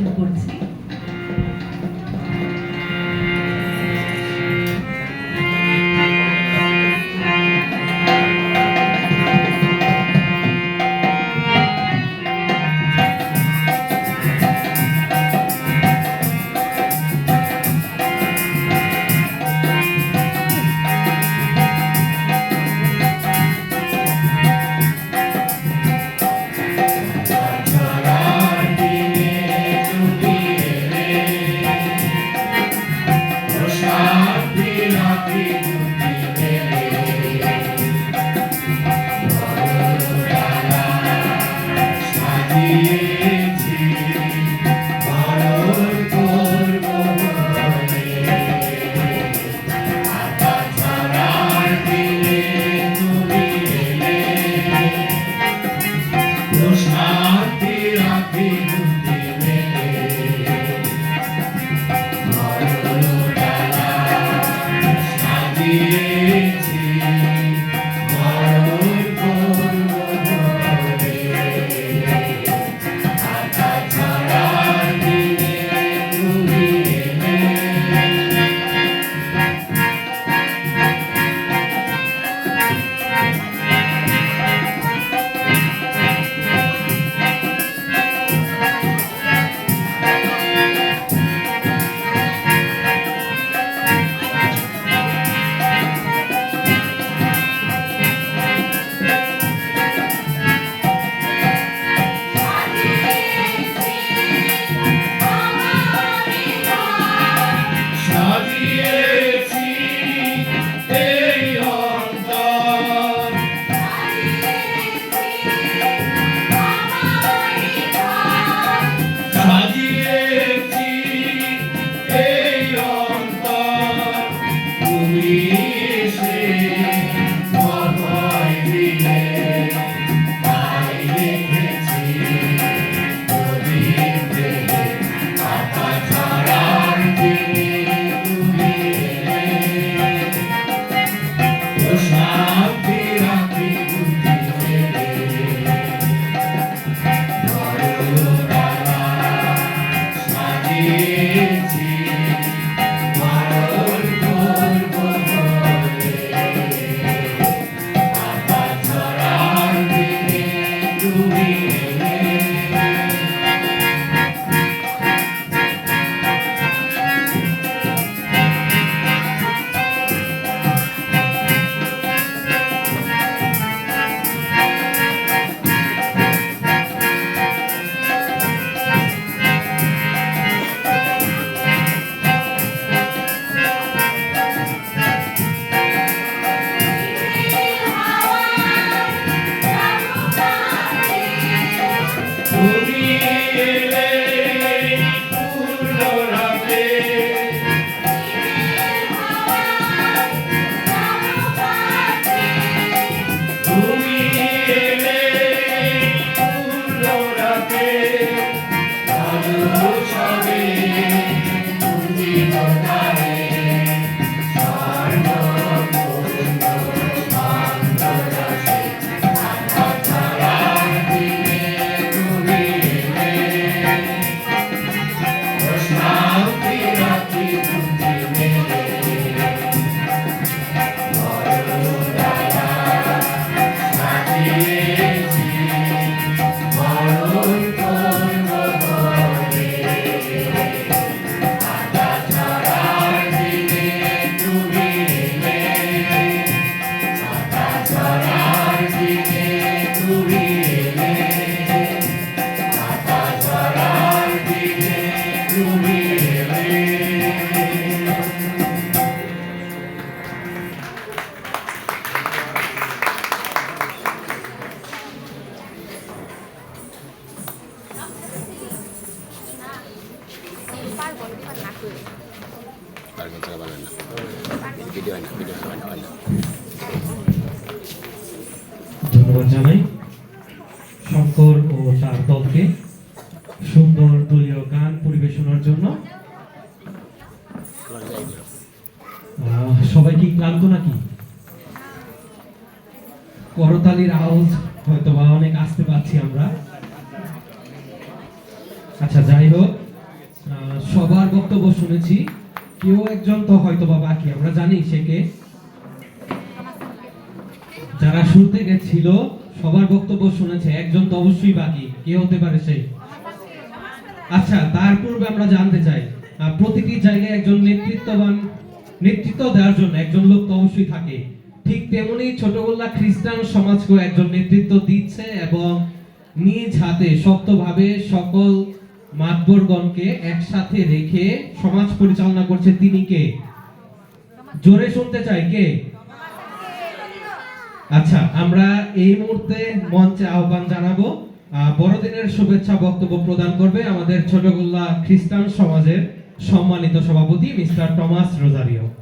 শুরু করছি ভিডিও হয় না, ভিডিও হয় না ধন্যবাদ জানাই। শঙ্কর ও তার দলকে সুন্দর দলীয় গান পরিবেশনার জন্য। সবাই কি ক্লান্ত নাকি? করতালির আওয়াজ হয়তো বা অনেক আসতে পাচ্ছি আমরা। আচ্ছা যাই হোক সবার বক্তব্য শুনেছি। কেউ একজন তো হয়তো বা বাকি, আমরা জানি সে কে। যারা শুরু থেকে ছিল সবার বক্তব্য শুনেছে, একজন তো অবশ্যই বাকি, কে হতে পারে সে? আচ্ছা তার পূর্বে আমরা জানতে চাই প্রতিটি জায়গায় একজন নেতৃত্ববান, নেতৃত্ব দেওয়ার জন্য একজন লোক তো অবশ্যই থাকে। ঠিক তেমনি ছোটগোল্লা খ্রিস্টান সমাজকেও একজন নেতৃত্ব দিচ্ছে এবং নিজ হাতে শক্তভাবে সকল মাতবরগণকে একসাথে রেখে সমাজ পরিচালনা করছে তিনি কে? জোরে শুনতে চাই, কে? আচ্ছা আমরা এই মুহূর্তে মঞ্চে আহ্বান জানাব। বড়দিনের শুভেচ্ছা বক্তব্য প্রদান করবে আমাদের ছোটগুল্লা খ্রিস্টান সমাজের সম্মানিত সভাপতি মিস্টার টমাস রোজারিও।